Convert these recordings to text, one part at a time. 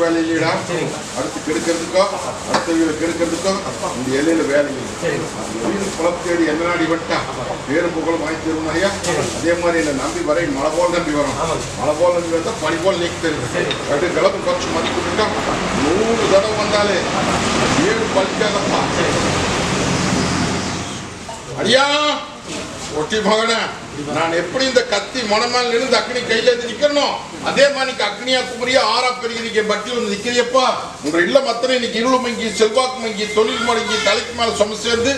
வேலை இல்லையா அடுத்து கெடுக்கிறதுக்கோ அடுத்தவங்களை கெடுக்கிறதுக்கோ இந்த எல்லையில வேலை இல்லை. வெளியில குளம் தேடி என்ன நாடி விட்டா பேரும் புகழும் வாங்கி தருவோம் ஐயா. அதே மாதிரி என்ன நம்பி வரை மழை போல் நம்பி வரும். மழை போல் நம்பி வந்தா பனி போல் நீக்கி தருவேன் அப்படி கிளம்பு குறைச்சு மதிப்பிட்டுட்டா நூறு தடவை வந்தாலே ஏழு பலிக்காதப்பா அடியா! ஒட்டி மகன. நான் எப்படி இந்த கத்தி மனமேல இருந்து அக்னி கையில இருந்து நிக்கணும் அதே மாதிரி அக்னியா குமரியா ஆறா பெருகி நீங்க பட்டி வந்து நிக்கிறியப்பா. உங்க இல்ல மத்தனை இன்னைக்கு இருள் மங்கி செல்வாக்கு மங்கி தொழில் முடங்கி தலைக்கு மேல சும சேர்ந்து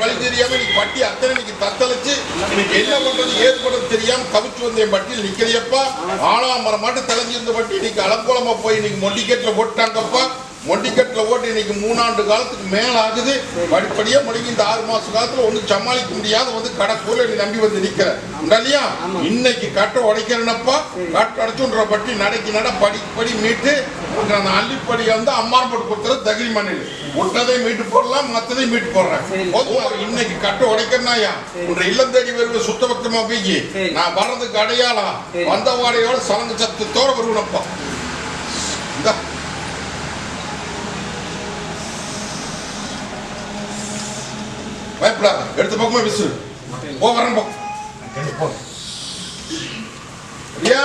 வழி தெரியாம நீ பட்டி அத்தனை இன்னைக்கு தத்தளிச்சு இன்னைக்கு என்ன பண்றது ஏது பண்றது தெரியாம தவிச்சு வந்த பட்டியில் நிக்கிறியப்பா. ஆளாமரம் மாட்டு தலைஞ்சிருந்த பட்டி இன்னைக்கு அலங்கோலமா போய் இன்னைக்கு மொண்டிக்கெட்டில் போட்டாங்கப்பா. மொண்டிக்கட்டில் ஓட்டு இன்னைக்கு மூணாண்டு காலத்துக்கு மேல ஆகுது படிப்படியா முடிஞ்சு இந்த ஆறு மாச காலத்துல ஒன்றும் சமாளிக்க முடியாத வந்து கடற்கூல நீ நம்பி வந்து உண்டா இல்லையா? இன்னைக்கு கட்டை உடைக்கிறனப்பா. கட்டை உடைச்சுன்ற பட்டி நடைக்கு நட படி படி மீட்டு அந்த அள்ளிப்படியை வந்து அம்மார் போட்டு கொடுத்துறது தகிரி மண்ணில். விட்டதை மீட்டு போடலாம் மத்ததையும் மீட்டு போடுறேன்? இன்னைக்கு கட்டை உடைக்கிறனாயா உன்ற இல்லம் தேடி வருவ சுத்தபத்தமா போய் நான் வர்றதுக்கு அடையாளம். வந்த வாடையோட சலங்கு சத்தத்தோட வருவனப்பா. இந்தா. பயப்படாத. எடுத்த பக்கமா விசிறு போ வரேன் போ. ஐயா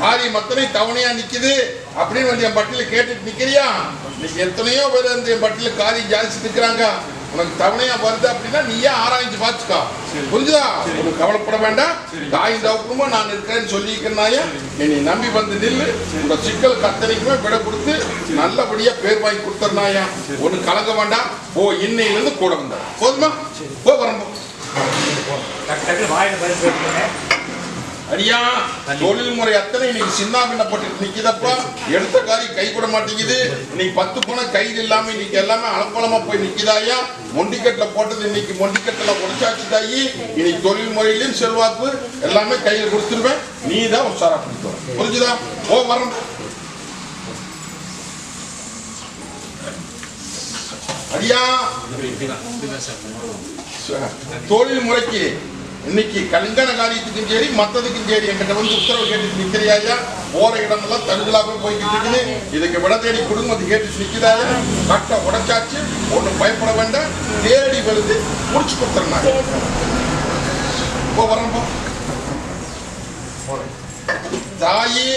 காரி மத்தனை தவணையா நிக்குது. அப்படின்னு வந்து என் பட்டியல கேட்டுட்டு நிக்கிறியா? இன்னைக்கு எத்தனையோ பேர் வந்து என் பட்டியல காரி ஜாதிச்சு நிக்கிறாங்க. உனக்கு தவணையா வருது அப்படின்னா நீயே ஆராய்ச்சி பார்த்துக்கோ? புரிஞ்சுதா? உனக்கு கவலைப்பட வேண்டாம். தாய் தவப்புமா நான் இருக்கிறேன்னு சொல்லிக்கிறனாயா என்னை நம்பி வந்து நில்லு. உங்க சிக்கல் கத்தனைக்குமே விட கொடுத்து நல்லபடியா பேர் வாங்கி கொடுத்துருந்தாயா ஒண்ணு கலங்க வேண்டாம். ஓ இன்னையில இருந்து கூட வந்த. போதுமா? போ வரம்போ. அடியா தொழில் முறை அத்தனை இன்னைக்கு சின்ன பின்னப்பட்டு நிக்குதப்பா. எடுத்த காரி கை கூட மாட்டேங்குது. இன்னைக்கு பத்து போன கைது இல்லாம இன்னைக்கு எல்லாமே அலப்பலமா போய் நிக்குதாயா மொண்டிக்கட்டுல போட்டது இன்னைக்கு மொண்டிக்கட்டுல உடைச்சாச்சு தாயி. இன்னைக்கு தொழில் முறையிலும் செல்வாக்கு எல்லாமே கையில கொடுத்துருவேன். நீ தான் உஷாரா பிடிக்கும் புரிஞ்சுதா? ஓ வரம் அடியா. தொழில் முறைக்கு இன்னைக்கு கல்யாண காரியத்துக்கும் சரி மத்ததுக்கும் சரி என்கிட்ட வந்து உத்தரவு கேட்டு நிக்கிறியா போற இடமெல்லாம் தடுதலாக போய்கிட்டு இருக்குது. இதுக்கு விட தேடி குடும்பத்தை கேட்டு நிக்கிறாயா கட்ட உடைச்சாச்சு ஒண்ணும் பயப்பட வேண்டாம். தேடி வருது முடிச்சு கொடுத்துருந்தாங்க இப்போ வரணும் போறேன் தாயி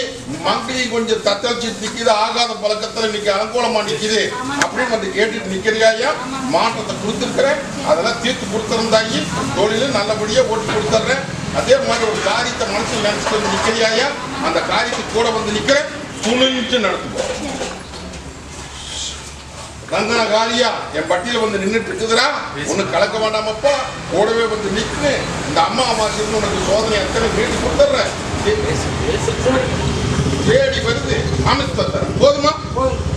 மங்கி கொஞ்சம் தத்தளிச்சு நிக்குது ஆகாத பழக்கத்துல இன்னைக்கு அலங்கோலமா நிக்குது அப்படின்னு வந்து கேட்டுட்டு நிக்கிறியா மாற்றத்தை கொடுத்துருக்கிறேன். அதெல்லாம் தீர்த்து கொடுத்துருந்தாயி தொழில நல்லபடியா ஓட்டு கொடுத்துட்றேன். அதே மாதிரி ஒரு காரியத்தை மனசுல நினைச்சிட்டு வந்து நிக்கிறியா அந்த காரியத்துக்கு கூட வந்து நிக்கிறேன். துணிஞ்சு நடத்துவோம் கங்கன காலியா என் பட்டியல வந்து நின்றுட்டு இருக்குதுடா. ஒன்னு கலக்க வேண்டாமப்பா கூடவே வந்து நிக்கு இந்த அம்மா அம்மா இருந்து உனக்கு சோதனை எத்தனை மீட்டு கொடுத்துட்றேன். தேடி வருது அமைச்சு தந்துடுறேன் போதுமா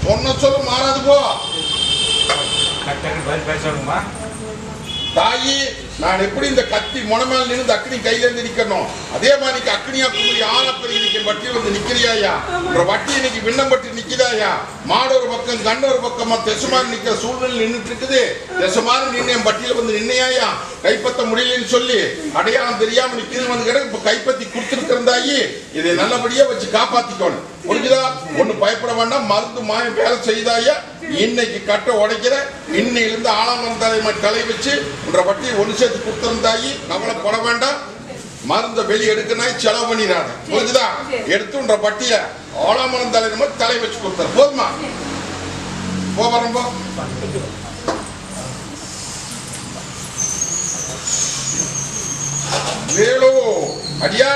சொன்ன சொல்ல மாறாது போ தாயி நான் எப்படி இந்த கத்தி முனமேல் நின்று அக்னி கையில இருந்து நிக்கணும் அதே மாதிரி இன்னைக்கு அக்னியா குமரி ஆனா பெரிய வட்டியில் வந்து நிக்கிறியாயா? ஒரு வட்டி இன்னைக்கு விண்ணப்பட்டு நிக்கிறாயா மாடு ஒரு பக்கம் கண்ணு ஒரு பக்கமா தெசுமாறு நிக்கிற சூழ்நிலை நின்றுட்டு இருக்குது தெசுமாறு நின்று என் வட்டியில வந்து நின்னையாயா? கைப்பற்ற முடியலன்னு சொல்லி அடையாளம் தெரியாம நிக்கிறது வந்து கிடக்கு. இப்ப கைப்பற்றி கொடுத்துருக்கிறந்தாயி இதை நல்லபடியா வச்சு காப்பாத்திக்கணும். புரிஞ்சுதா? ஒண்ணு பயப்பட வேண்டாம். மருந்து மாயம் வேலை செய்தாயா இன்னைக்கு கட்ட உடைக்கிற இன்னையிலிருந்து ஆலமரம் தலைமை தலை வச்சு உன்ற வட்டியை ஒன்று சேர்த்து கொடுத்திருந்தாயி கவலைப்பட வேண்டாம். மருந்த வெளி எடுக்கனாய் செலவு பண்ணிடாத. புரிஞ்சுதா? எடுத்துன்ற பட்டிய ஆலமரம் தலைமை தலை வச்சு கொடுத்தாரு போதுமா? போ. வேலு அடியா.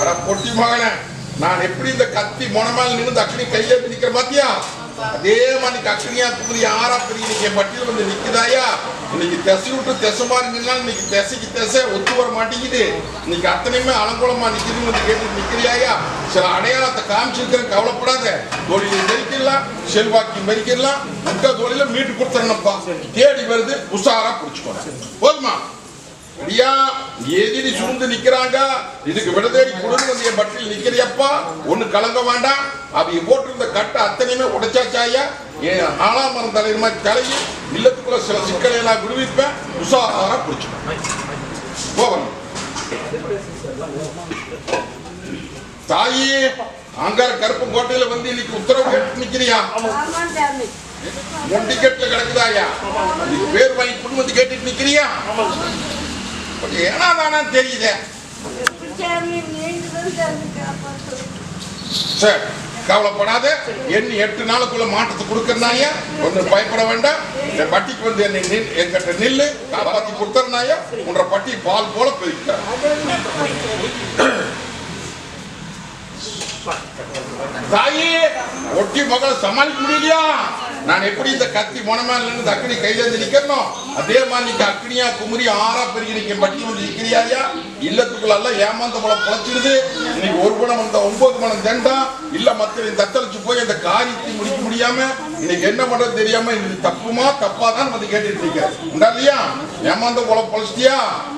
அட பொட்டி மகனே. நான் எப்படி இந்த கத்தி மொனமால் நின்று அக்னி கையில இருந்து நிக்கிற பாத்தியா? அதே மாதிரி அக்னியா குமரி யாரா பெரிய இன்னைக்கு பட்டியல் வந்து நிக்குதாயா? இன்னைக்கு திசை விட்டு திசை மாதிரி நின்னா இன்னைக்கு திசைக்கு திசை ஒத்து வர மாட்டேங்குது. இன்னைக்கு அத்தனையுமே அலங்கோலமா நிக்குதுன்னு வந்து கேட்டு நிக்கிறியாயா? சில அடையாளத்தை காமிச்சிருக்கிறேன் கவலைப்படாத. தொழில் மெரிக்கலாம் செல்வாக்கி மெரிக்கலாம் முட்ட தொழில மீட்டு கொடுத்துறேன்ப்பா. தேடி வருது உஷாரா புடிச்சுக்கோங்க. போதுமா? ஐயா எதிரி சூழ்ந்து நிக்கிறாங்க. இதுக்கு விடதேடி குளிர் வந்து என் பட்டியல் நிக்கிறியப்பா. ஒண்ணு கலங்க வேண்டாம். அவங்க போட்டிருந்த கட்டை அத்தனையுமே உடைச்சாச்சாயா என் ஆளாமரம் மரம் மாதிரி தலையை இல்லத்துக்குள்ள சில சிக்கலை நான் விடுவிப்பேன். உஷாரா பிடிச்சிப்பேன் போகணும் தாயே அங்கார கருப்பு கோட்டையில வந்து இன்னைக்கு உத்தரவு கேட்டு நிக்கிறியா? ஆமாம் டிக்கெட்ல கிடக்குதாயா பேர் வாங்கி குடும்பத்தை கேட்டுட்டு நிக்கிறியா? கொஞ்சம் ஏனா தானா தெரியுதே. சரி கவலைப்படாத. எண்ணி எட்டு நாளுக்குள்ள மாற்றத்தை கொடுக்கறனாயா? ஒன்றும் பயப்பட வேண்டாம். இந்த பட்டிக்கு வந்து என்னை நில் என்கிட்ட நில்லு காப்பாத்தி கொடுத்தறனாயா? உன்ற பட்டி பால் போல பெருக்கிட்டார் தாயி ஒட்டி மகளை சமாளிக்க முடியலையா? நான் எப்படி இந்த கத்தி மொனமேல இருந்து அக்னி கையில இருந்து நிக்கணும் அதே மாதிரி நீங்க அக்னியா குமரி ஆறா பெருகி நிக்க பட்டி வந்து நிக்கிறியாயா இல்லத்துக்குள்ளெல்லாம் ஏமாந்த மனம் பொழைச்சிடுது. இன்னைக்கு ஒரு பணம் வந்த ஒன்பது மணம் தண்டம் இல்ல மத்த தத்தளிச்சு போய் அந்த காரியத்தை முடிக்க முடியாம இன்னைக்கு என்ன பண்றது தெரியாம இன்னைக்கு தப்புமா தப்பா தான் வந்து கேட்டுட்டு இருக்க இல்லையா? ஏமாந்த பழம் பொழைச்சிட்டியா?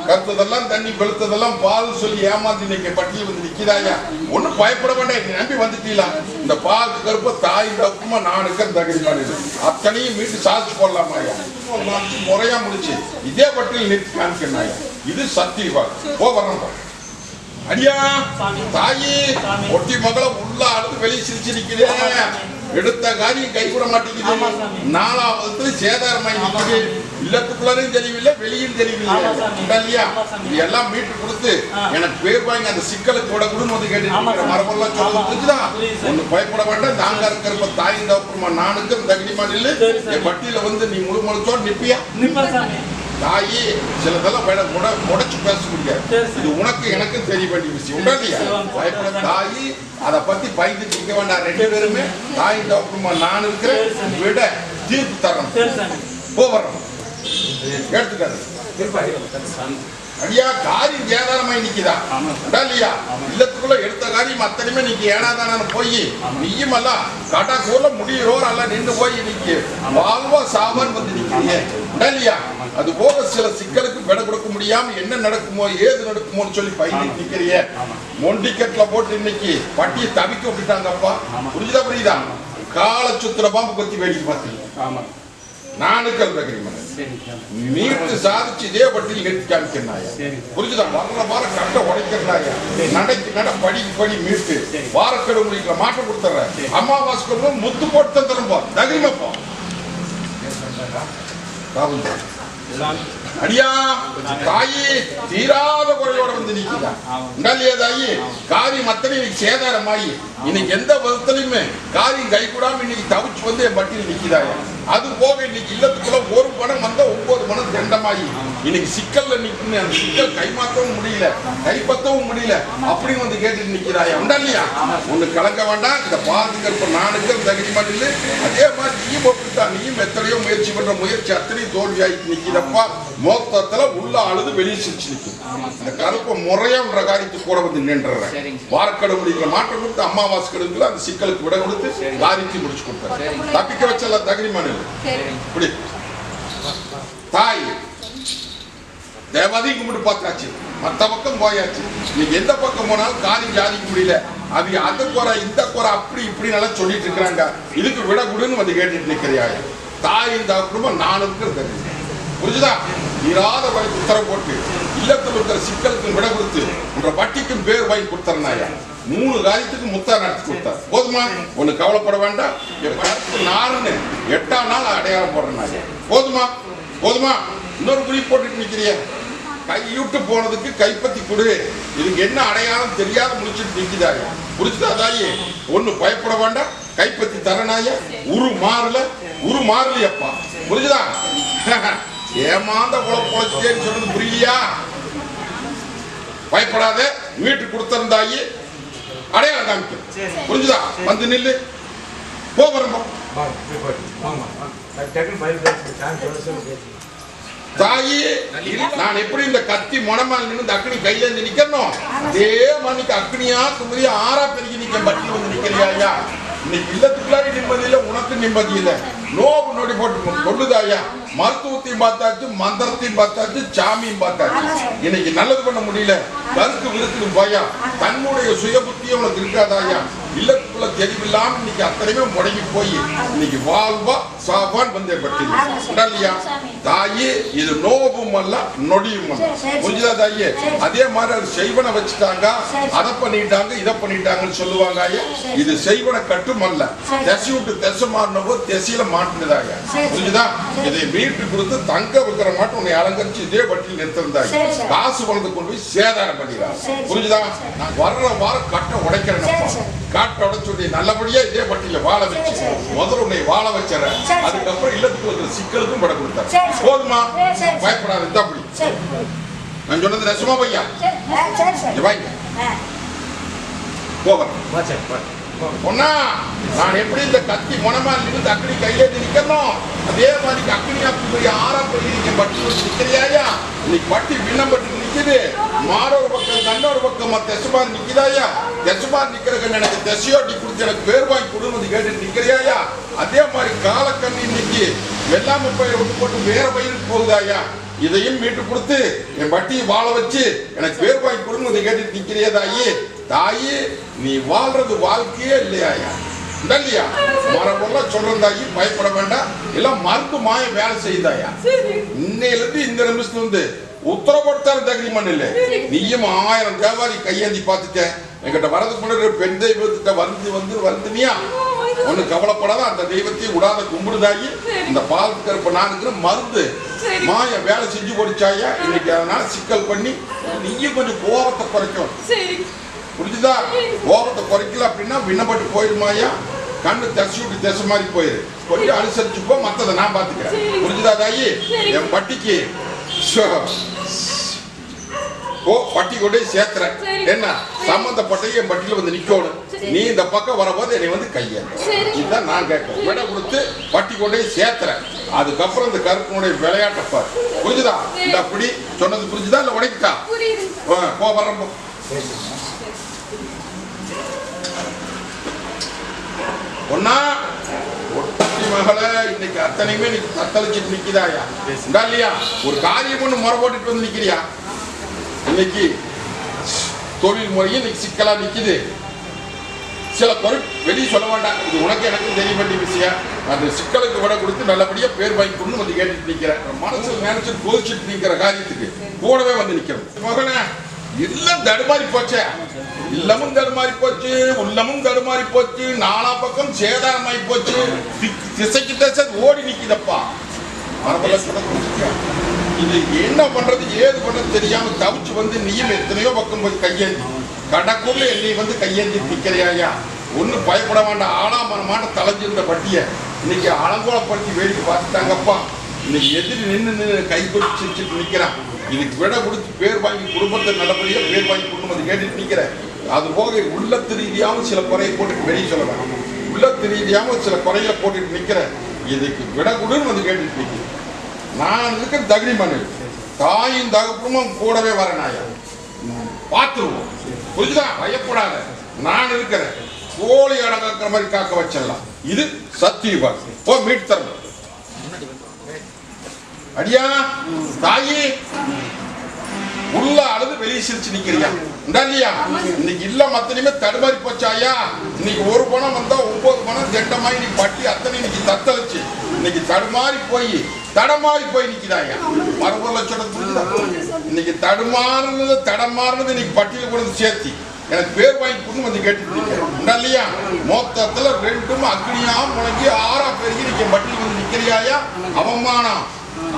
கருத்ததெல்லாம் தண்ணி வெளுத்ததெல்லாம் பால் சொல்லி ஏமாந்து இன்னைக்கு பட்டியல் வந்து நிக்கிறாயா ஒண்ணும் பயப்பட வேண்டாம் நம்பி வந்துட்டீங்களா? இந்த பால் கருப்ப தாய் தப்புமா நான் இருக்கிற தகுதி பண்ணிடு அத்தனையும் மீட்டு சாதிச்சு போடலாமா முறையா முடிச்சு. இதே பட்டியல் நிறுத்தி காமிக்கணும் இது சத்தியவா போ வரணும் அடியா தாயி ஒட்டி மகள உள்ள அழுது வெளியே சிரிச்சு நிக்கிறேன் எடுத்த காரியம் கை கூட மாட்டேங்குது. நாலாவது சேதாரமாய் நிக்குது. இல்லத்துக்குள்ளாரையும் தெரியவில்லை வெளியும் தெரியவில்லை. இல்லையா? எல்லாம் மீட்டு கொடுத்து எனக்கு பேர் வாங்கி அந்த சிக்கலுக்கு விட குடும்பம் வந்து கேட்டு மரபெல்லாம் சொல்ல புரிஞ்சுதா ஒண்ணு பயப்பட வேண்டாம். நாங்க இருக்கிறப்ப தாயின் தப்புமா? நானுக்கு இந்த தகுதிமா நில்லு என் பட்டியல வந்து நீ முழு முழுச்சோடு நிப்பியா? தாயி சிலதெல்லாம் வேட முட முடைச்சு பேச. முடியாது. இது உனக்கு எனக்கும் தெரிய வேண்டிய விஷயம். உண்டா இல்லையா தாயி அதை பத்தி பயந்துட்டு இருக்க வேண்டாம் ரெண்டு பேருமே தாய் தப்புமா நான் இருக்கிறேன். விட தீர்ப்பு தரணும். சரி சாமி போ வர்றோம் எடுத்துக்காது அடியா காரியம் ஏதாரமாய் நிக்குதா? உண்டா இல்லையா? இல்லத்துக்குள்ள எடுத்த காரியம் அத்தனையுமே நீங்க ஏனாதானு போய் நீயும் அல்ல காட்டா கூல முடியிறோர் அல்ல நின்று போய் நிக்கு. வாழ்வா சாவான் வந்து நிக்கிறீங்க இல்லையா? அது போக சில சிக்கலுக்கு விட கொடுக்க முடியாம என்ன நடக்குமோ ஏது நடக்குமோன்னு சொல்லி பயந்து நிக்கிறீங்க மொண்டிக்கெட்ல போட்டு இன்னைக்கு பட்டியை தவிக்க விட்டுட்டாங்கப்பா புரிஞ்சுதா புரியுதா? கால சுத்துற பாம்பு பத்தி வேடிக்கை பார்த்தீங்க ஆமா. நானுக்கல் சாமி மீட்டு சாதிச்சு இதே பட்டியல் எடுத்து காமிக்கிறாயா சரி. புரிஞ்சுதா? வர்ற வார கட்ட உடைக்கிறாயா நடைக்கு நட படிக்கு படி மீட்டு. வாரக்கெடு முடிக்கல மாற்றம் கொடுத்துறேன் சரி. அமாவாசைக்கு முத்து போட்டு தந்துடும் போ தகிரிமா போ. ராகுல். சாமி அடியா தாயி தீராத குறையோட வந்து நிக்கிறா உண்டாலியா தாயி காரியம் அத்தனை இன்னைக்கு சேதாரமாயி. இன்னைக்கு எந்த விதத்திலையுமே காரியம் கை கூடாம இன்னைக்கு தவிச்சு வந்து என் பட்டியல் நிக்கிறாயா அது போக இன்னைக்கு இல்லத்துக்குள்ள ஒரு பணம் வந்தா ஒன்பது பணம் தண்டமாயி. இன்னைக்கு சிக்கல்ல நிக்கணும் அந்த சிக்கல் கைமாற்றவும் முடியல கைப்பற்றவும் முடியல. அப்படின்னு வந்து கேட்டுட்டு நிக்கிறாயா? உண்டா இல்லையா? ஒண்ணு கலங்க வேண்டாம் இந்த பாதுகாப்பு நானுக்கு தகுதி மாட்டில் அதே மாதிரி நீயும் ஒப்பிட்டா நீயும் எத்தனையோ முயற்சி பண்ற முயற்சி அத்தனையும் தோல்வி ஆயிட்டு நிக்கிறப்பா மொத்தத்துல உள்ள அழுது வெளியே சிரிச்சு நிக்கும். இந்த கருப்பை முறையான்ற காரியத்துக்கு கூட வந்து நின்றுறேன். வாரக்கடை முடிக்கிற மாற்றம் கொடுத்து அமாவாசை கெடுக்கல அந்த சிக்கலுக்கு விட கொடுத்து காரியத்தை முடிச்சு கொடுத்தாரு தப்பிக்க வச்சல தகுதி மாநில தாய் தேவாதையும் கும்பிட்டு பார்த்தாச்சு. மத்த பக்கம் போயாச்சு. நீங்க எந்த பக்கம் போனாலும் காரியம் ஜாதிக்க முடியல அவங்க அந்த குறை இந்த குறை அப்படி இப்படி நல்லா சொல்லிட்டு இருக்கிறாங்க. இதுக்கு விட விடுன்னு வந்து கேட்டுட்டு நிக்கிறியா? தாய் இந்த குடும்பம் நான் இருக்கிறது புரிஞ்சுதா? இராத வரைக்கும் உத்தரவு போட்டு இல்லத்தில் இருக்கிற சிக்கலுக்கும் விட கொடுத்து உன்ற வட்டிக்கும் பேர் வாங்கி கொடுத்தறனாயா மூணு காரியத்துக்கு முத்தா நடத்தி கொடுத்தார் போதுமா? ஒண்ணு கவலைப்பட வேண்டாம். என் எட்டாம் நாள் அடையாளம் போடுறேன் போதுமா? போதுமா? இன்னொரு குறி போட்டுட்டு நிக்கிறிய. கைவிட்டு போனதுக்கு கைப்பத்தி கொடு. இதுக்கு என்ன அடையாளம் தெரியாத முடிச்சுட்டு நிக்குதாயா. புரிச்சுதா தாயி? ஒண்ணு பயப்பட வேண்டாம். கைப்பத்தி தரனாய. உரு மாறல. உரு மாறலையப்பா. புரிஞ்சுதா? ஏமாந்த குழ குழச்சேன்னு சொன்னது புரியலையா? பயப்படாத. வீட்டு கொடுத்திருந்தாயே. அடையாளம் காமிக்கும். புரிஞ்சுதா? வந்து நில்லு. போ வரம்போ. தாயி நான் எப்படி இந்த கத்தி முனமால் நின்று இந்த அக்னி கையில இருந்து நிக்கணும் அதே மணிக்கு அக்னியா குமரியா ஆறா பெருகி நிக்க பட்டி வந்து நிக்கிறியா ஐயா? இன்னைக்கு இல்லத்துக்குள்ளாரி நிம்மதி இல்லை உனக்கு நிம்மதி இல்லை நோவு நொடி போட்டு சொல்லுதாயா? மருத்துவத்தையும் பார்த்தாச்சு மந்திரத்தையும் பார்த்தாச்சு சாமியும் பார்த்தாச்சு. இன்னைக்கு நல்லது பண்ண முடியல. கருக்கு விருத்துக்கு பயம் தன்னுடைய சுய புத்தியும் உனக்கு இருக்காதாயா? இல்லத்துக்குள்ள தெளிவில்லாம இன்னைக்கு அத்தனையுமே முடங்கி போய் இன்னைக்கு வாழ்வா சாவான் வந்து இல்லையா தாயி இது நோவும் அல்ல நொடியும் அல்ல. புரிஞ்சுதா தாயி? அதே மாதிரி அது செய்வனை வச்சுட்டாங்க அதை பண்ணிட்டாங்க இதை பண்ணிட்டாங்கன்னு சொல்லுவாங்க இது செய்வன கட்டும் அல்ல. திசை விட்டு திசை மாறினவோ திசையில மாட்டினதாங்க புரிஞ்சுதா? இதை மீட்டு கொடுத்து தங்க வைக்கிற மாட்டம் உன்னை அலங்கரிச்சு இதே வட்டியில் நிறுத்திருந்தாங்க. காசு பணத்தை கொண்டு போய் சேதாரம் பண்ணிடுறாங்க. புரிஞ்சுதா? நான் வர்ற வாரம் கட்டை உடைக்கிறேன் காட்டை உடைச்சு நல்லபடியா இதே வட்டியில வாழ வச்சு. முதல்ல உன்னை வாழ சரி. அதுக்கப்புறம் இல்லத்துக்கு இருக்கிற சிக்கலுக்கும் பட சரி. போதுமா. பயப்படாது இந்த அப்படி நான் சொன்னது நெசமா பையா? வாங்க போகிறேன் நான் எப்படி இந்த கத்தி முனமால் இருந்து அக்னி கையில நிக்கணும் அதே மாதிரி அக்னி அப்படி ஆறா போய் நீங்க பட்டி நிக்கிறியாயா இன்னைக்கு பட்டி விண்ணம் பட்டு நிக்குது. மாற ஒரு பக்கம் கண்ண ஒரு பக்கம் தெசுமார் நிக்குதாயா? தெசுமார் நிக்கிறதுக்கு எனக்கு தெசையோட்டி கொடுத்து எனக்கு பேர் வாங்கி கொடுன்னு கேட்டு நிக்கிறியாயா? அதே மாதிரி காலக்கண்ணி இன்னைக்கு வெள்ளாமை பயிர் விட்டு போட்டு வேற பயிருக்கு போகுதாயா? இதையும் மீட்டு கொடுத்து என் பட்டியை வாழ வச்சு எனக்கு பேர் வாங்கி கொடுங்க கேட்டு நிக்கிறியா தாயி. தாயி நீ வாழ்றது வாழ்க்கையே இல்லையாயா? இல்லையா? மரபொருள சொல்றேன் தாயி பயப்பட வேண்டாம். எல்லாம் மருந்து மாய வேலை செய்தாயா இன்னையில இருந்து இந்த நிமிஷத்துல இருந்து உத்தரப்படுத்தாலும் தகுதிமன் இல்லை. நீயும் ஆயிரம் வியாபாரி கையேந்தி பார்த்துட்ட என்கிட்ட வரதுக்கு முன்னாடி பெண் தெய்வத்திட்ட வந்து வந்து வருந்தினியா ஒண்ணு கவலைப்படாத அந்த தெய்வத்தை விடாத கும்பிடுதாயி இந்த பால் கருப்ப நானுங்கிற மருந்து மாய வேலை செஞ்சு கொடுச்சாயா இன்னைக்கு அதனால சிக்கல் பண்ணி நீயும் கொஞ்சம் கோபத்தை குறைக்கும் புரிஞ்சுதா? கோபத்தை குறைக்கல அப்படின்னா விண்ணப்பட்டு போயிருமாயா? கண்ணு தசி விட்டு திசை மாதிரி போயிரு. கொஞ்சம் அனுசரிச்சு போ மத்ததை நான் பாத்துக்கிறேன் புரிஞ்சுதா தாயி? என் பட்டிக்கு. ஓ பட்டி கொண்டு போய் சேர்த்துறேன் சரி. என்ன? சம்பந்தப்பட்ட என் பட்டியில வந்து நிக்கணும். நீ இந்த பக்கம் வரும்போது என்னை வந்து சரி. இதுதான் நான் கேட்கிறேன். விடை கொடுத்து பட்டி கொண்டு போய் சேர்த்துறேன் அதுக்கப்புறம் இந்த கருப்பினுடைய விளையாட்டை பாரு. புரிஞ்சுதா? இந்த அப்படி சொன்னது புரிஞ்சுதா இல்ல உடைக்கிட்டா போ வரேன் போ. ஒன்னா மகள இன்னைக்கு அத்தனையுமே நீ தத்தளிச்சிட்டு இல்லையா ஒரு காரியம் ஒண்ணு முறை போட்டுட்டு வந்து நிக்கிறியா? இன்னைக்கு தொழில் முறையும் இன்னைக்கு சிக்கலா நிக்குது. சில பொருள் வெளியே சொல்ல வேண்டாம். இது உனக்கு எனக்கு தெரிய வேண்டிய விஷயம். அந்த சிக்கலுக்கு விட கொடுத்து நல்லபடியா பேர் வாங்கி கொடுன்னு வந்து கேட்டுட்டு நிக்கிறேன். மனசு நினைச்சு கோச்சிட்டு நிக்கிற காரியத்துக்கு கூடவே வந்து நிக்கிறோம் மகனே இல்லம் தடுமாறி போச்சே. இல்லமும் தடுமாறி போச்சு உள்ளமும் தடுமாறி போச்சு நாலா பக்கம் சேதாரமாயி போச்சு. தி- திசைக்கு திசை ஓடி நிக்குதப்பா. மரபல இது என்ன பண்றது ஏது பண்றது தெரியாம தவிச்சு வந்து நீயும் எத்தனையோ பக்கம் போய் கையேந்தி. கடக்குள்ள என்னை வந்து கையேந்தி நிக்கிறியாயா? ஒன்னும் பயப்பட வேண்டாம். ஆனா தலைஞ்சிருந்த பட்டிய இன்னைக்கு அலங்கோலப்படுத்தி வேடிக்கை பார்த்துட்டாங்கப்பா. இன்னைக்கு எதிரி நின்று நின்று கை கொட்டி நிக்கிறான். இதுக்கு விட கொடுத்து பேர் வாங்கி குடும்பத்தை நல்லபடியாக பேர் வாங்கி குடும்பத்தை கேட்டுட்டு நிற்கிறேன் அது போக உள்ளத்து ரீதியாகவும் சில குறையை போட்டுட்டு வெளியே சொல்லலாம் உள்ளத்து ரீதியாகவும் சில குறைகளை போட்டுட்டு நிற்கிறேன் இதுக்கு விட கொடுன்னு வந்து கேட்டுட்டு நிற்கிறேன் நான் இருக்கிற தகுதி மனு தாயும் தகப்பனும் கூடவே வரேன் நாயா. பார்த்துருவோம். புரிஞ்சுதா? பயப்படாத. நான் இருக்கிறேன். கோழி அடங்கிற மாதிரி காக்க வச்சிடலாம் இது சத்தியபா போ மீட் தரணும். அடியா தாயி. உள்ள அழுது வெளியே சிரிச்சு நிக்கிறியா? இல்லையா? இன்னைக்கு இல்ல மத்தனையுமே தடுமாறி போச்சாயா இன்னைக்கு ஒரு பணம் வந்தா ஒன்பது பணம் திட்டமாயி நீ பட்டி அத்தனை இன்னைக்கு தத்தளிச்சு. இன்னைக்கு தடுமாறி போய் தடமாறி போய் நிக்கிறாயா மறுபடியும் லட்சம் இன்னைக்கு தடுமாறுனது தடமாறுனது இன்னைக்கு பட்டியல கொண்டு சேர்த்து. சேர்த்தி எனக்கு பேர் வாங்கி கொண்டு வந்து கேட்டுட்டு இல்லையா? மொத்தத்துல ரெண்டும் அக்னியா முழங்கி ஆறா பெருகி நீங்க பட்டியல் வந்து நிக்கிறியாயா அவமானம்.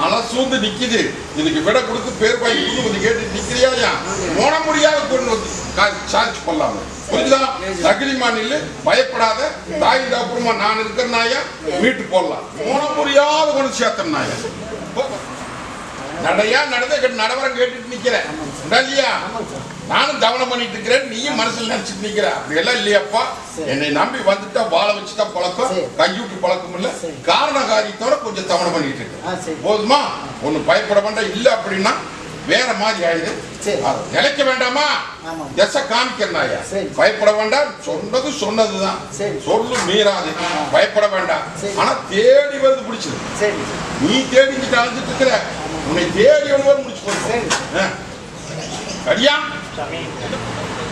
அலசூந்து நிக்குது. இதுக்கு விட கொடுத்து பேர் பாய் கொடுத்து வந்து கேட்டு நிக்கிறியாயா போன முடியாத கொண்டு வந்து சார்ஜ் பண்ணலாம். புரியுதா அக்னி மாநில பயப்படாத. தாய் தாப்புறமா நான் இருக்கிற நாயா? மீட்டு போடலாம். போன முடியாத கொண்டு சேர்த்தம் நாயா? நடையா நடந்த கேட்டு நடவரம் கேட்டுட்டு நிக்கிறேன். இல்லையா? நானும் கவனம் பண்ணிட்டு இருக்கிறேன். நீயும் மனசுல நினைச்சிட்டு நிக்கிற. அப்படி எல்லாம் இல்லையாப்பா என்னை நம்பி வந்துட்டா வாழ வச்சுட்டா பழக்கம். கையூட்டி பழக்கம் இல்ல. காரண காரியத்தோட கொஞ்சம் தவணை பண்ணிட்டு. இருக்கேன். போதுமா? ஒண்ணு பயப்பட வேண்டாம். இல்ல அப்படின்னா வேற மாதிரி. அது நிலைக்க வேண்டாமா? காமிக்கிறனாயா சரி. பயப்பட வேண்டாம். சொன்னது சொன்னதுதான். சரி. சொல்லு மீறாது. பயப்பட வேண்டாம். ஆனா தேடி வருது பிடிச்சது நீ தேடிக்கிட்டு அழைஞ்சிட்டு இருக்கிற. உன்னை தேடி ஒருவர் முடிச்சு போய் சரி. கடியா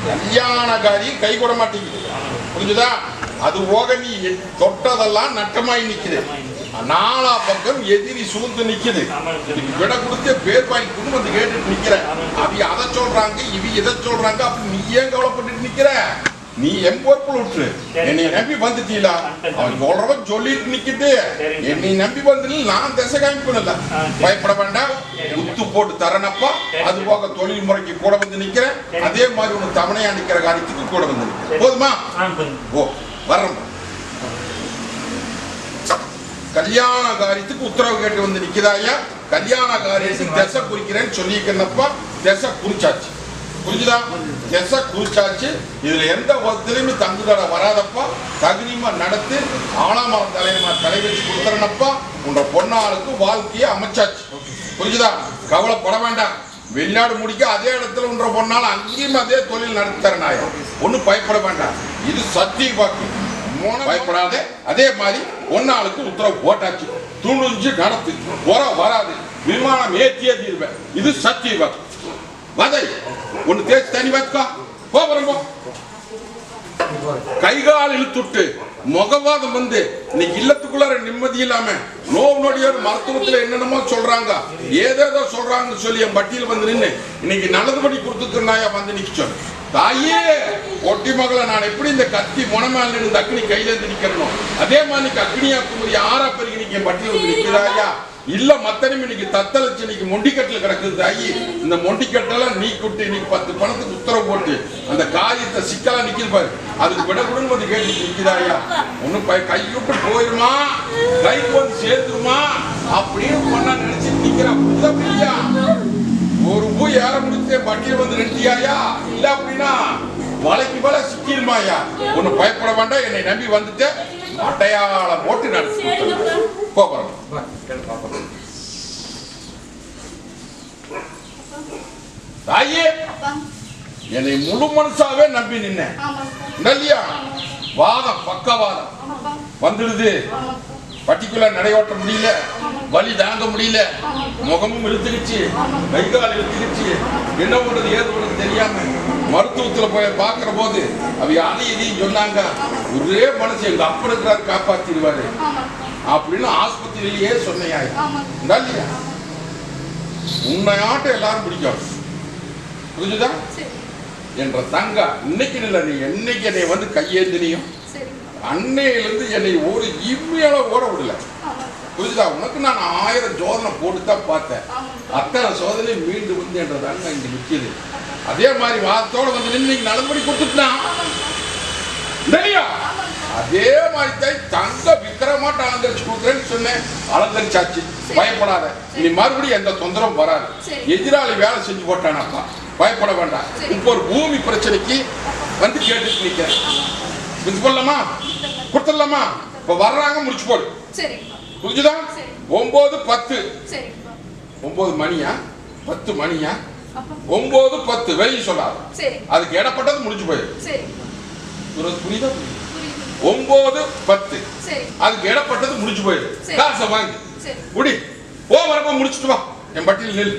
கல்யாணக்காரி கை கூட மாட்டேங்குது. புரிஞ்சுதா? அது போக நீ தொட்டதெல்லாம் நட்டமாய் நிக்குது. நாலா பக்கம் எதிரி சூழ்ந்து நிக்குது. விட கொடுத்து பேர் வாங்கி வந்து கேட்டுட்டு நிக்கிற. அவங்க அதை சொல்றாங்க இவ இதை சொல்றாங்க அப்படி நீ ஏன் கவலைப்பட்டுட்டு நிக்கிற? நீ என் பொறுப்புல விட்டுரு என்னை நம்பி வந்துட்டீங்களா அவன் சொல்றவன் சொல்லிட்டு நிக்கிட்டு. என்னை நம்பி வந்து நான் திசை காமிக்கணும்ல பயப்பட வேண்டாம். குத்து போட்டு தரனப்பா. அது போக தொழில் முறைக்கு கூட வந்து நிக்கிறேன். அதே மாதிரி உனக்கு தவணையா நிக்கிற காரியத்துக்கு கூட வந்து நிக்கிறேன். போதுமா? ஓ வர்றேன் கல்யாண காரியத்துக்கு உத்தரவு கேட்டு வந்து நிக்கிறாயா கல்யாண காரியத்துக்கு திசை குறிக்கிறேன்னு சொல்லியிருக்கிறப்பா திசை குறிச்சாச்சு. புரிஞ்சுதா? திசை குறிச்சாச்சு இதுல எந்த ஒருத்தரையுமே தங்குதட வராதப்பா. தகுதிமா நடத்து ஆலாமரம் தலைமா தலை வச்சு கொடுத்துறனப்பா உன்ற பொண்ணாளுக்கு வாழ்க்கையை அமைச்சாச்சு. புரிஞ்சுதா? கவலைப்பட வேண்டாம். வெளிநாடு முடிக்க அதே இடத்துல உன்ற பொண்ணால் அங்கேயும் அதே தொழில் நடத்துறனாயா ஒன்றும் பயப்பட வேண்டாம். இது சத்திய வாக்கு. மோன பயப்படாத. அதே மாதிரி ஒன்னாளுக்கு உத்தரவு போட்டாச்சு. துணிஞ்சு நடத்து வர வராது. விமானம் ஏற்றியே தீர்வேன். இது சத்தியம் வதை. ஒன்னு தேய்ச்சி தண்ணி வச்சுக்கோ கோபுரம் போ. கைகால் இழுத்துட்டு முகவாதம் வந்து இன்னைக்கு இல்லத்துக்குள்ளார நிம்மதி இல்லாம நோவு நொடியோர் மருத்துவத்துல என்னென்னமோ சொல்றாங்க. ஏதேதோ சொல்றாங்கன்னு சொல்லி என் பட்டியல் வந்து நின்னு இன்னைக்கு நல்லதுபடி கொடுத்துருந்தாயா வந்து நிக்க தாயே ஒட்டி மகளை நான் எப்படி இந்த கத்தி முனமேல இருந்து அக்னி கையில இருந்து நிக்கிறனும் அதே மாதிரி அக்னியா குமரி ஆறா பெருகி இன்னைக்கு என் பட்டியல் வந்து நிக்கிறாயா இல்ல மத்தனையும் இன்னைக்கு தத்தளிச்சு இன்னைக்கு மொண்டிக்கட்டுல கிடக்குது தாயி. இந்த மொண்டிக்கட்டெல்லாம் நீ குட்டி இன்னைக்கு பத்து பணத்துக்கு உத்தரவு போட்டு அந்த காரியத்தை சிக்கலா நிக்கிது பாரு. அதுக்கு விட கூட வந்து கேட்டு நிக்கிறாயா ஒண்ணும் பய கைவிட்டு போயிருமா? கைக்கு வந்து சேர்த்துருமா அப்படின்னு பண்ணா நினைச்சு நிக்கிறா. புரியுதா புரியா ஒரு பூ ஏற முடிச்சு பட்டியல் வந்து நிறுத்தியாயா இல்ல அப்படின்னா வலைக்கு வலை சிக்கிருமாயா ஒண்ணு பயப்பட வேண்டாம் என்னை நம்பி வந்துட்டு அடையாளம் போட்டு நடத்தி பாப்போம் தாயே என்னை முழு மனசாவே நம்பி நின்ன. ஆமாப்பா. இல்லையா வாதம் பக்கவாதம். வந்துடுது. பட்டிக்குள்ள நடையோட்ட முடியல. வலி தாங்க முடியல. முகமும் இழுத்துக்கிச்சு. கை கால் இழுத்துக்கிச்சு. என்ன பண்றது ஏது பண்றது தெரியாம மருத்துவத்துல போய் பார்க்கிற போது அவ அதையும் இதையும் சொன்னாங்க ஒரே மனசு எங்க அப்பா இருக்கிறாரு காப்பாத்திடுவாரு. அப்படின்னு ஆஸ்பத்திரியிலேயே சொன்னையா இல்லையா? உன்னையாட்ட எல்லாரும் பிடிக்கும் புரிஞ்சுதா? என்ற தங்கா இன்னைக்கு இல்லை நீ என்னைக்கு என்னை வந்து கையேந்தினியும் அன்னையிலிருந்து என்னை ஒரு இம்மையோட ஓட விடல. புரியுதா உனக்கு நான் ஆயிரம் சோதனை போட்டு தான் பார்த்தேன் அத்தனை சோதனை மீண்டு வந்து என்றதாங்க இங்க நிக்குது. அதே மாதிரி வாதத்தோட வந்து நின்று இன்னைக்கு நல்லபடி கொடுத்துட்டான்? இல்லையா? அதே மாதிரி தான் தங்க விக்கிரமாட்ட அலங்கரிச்சு கொடுக்குறேன்னு சொன்னேன். அலங்கரிச்சாச்சு. பயப்படாத. இனி மறுபடியும் எந்த தொந்தரவும் வராது. எதிராளி வேலை செஞ்சு போட்டானப்பா. பயப்பட வேண்டாம். இப்போ ஒரு பூமி பிரச்சனைக்கு வந்து கேட்டுட்டு நிக்கிறேன். இது சொல்லலாமா கொடுத்துடலாமா? இப்போ வர்றாங்க முடிச்சு போடு. புரிஞ்சுதா. ஒன்பது பத்து. ஒன்பது மணியா? பத்து மணியா? ஒன்பது பத்து. வெளியே சொல்லாது. அதுக்கு இடப்பட்டது முடிஞ்சு போயிடும். புரியுதா? புரியுது? ஒன்பது பத்து அதுக்கு இடப்பட்டது முடிஞ்சு போயிடும். காசை வாங்கி முடி போ வரப்ப முடிச்சுட்டு வா என் பட்டியல் நெல்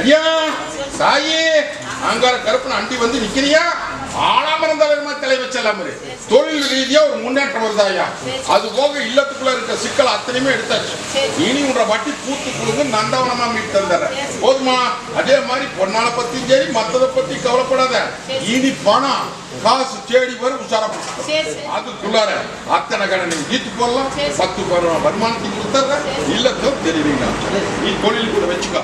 ஐயா தாயே அங்கார கருப்பன் அண்டி வந்து நிக்கிறியா ஆளாமரம் தலைவருமா தலை வச்சலாம் தொழில் ரீதியா ஒரு முன்னேற்றம் வருதாயா? அது போக இல்லத்துக்குள்ள இருக்க சிக்கல் அத்தனையுமே எடுத்தாச்சு. இனி உன்ற வட்டி பூத்து கொடுங்க நந்தவனமா மீட்டு தந்துடுறேன் போதுமா? அதே மாதிரி பொன்னால பத்தியும் சரி மத்தத பத்தி கவலைப்படாத. இனி பணம் காசு தேடி சரி சரி. அதுக்குள்ளார அத்தனை கடனை ஈத்து போடலாம் சரி. பத்து வருமானத்துக்கு கொடுத்துட்றேன் இல்லத்தோ தெரியுங்க நீ தொழில் கூட வச்சுக்கோ.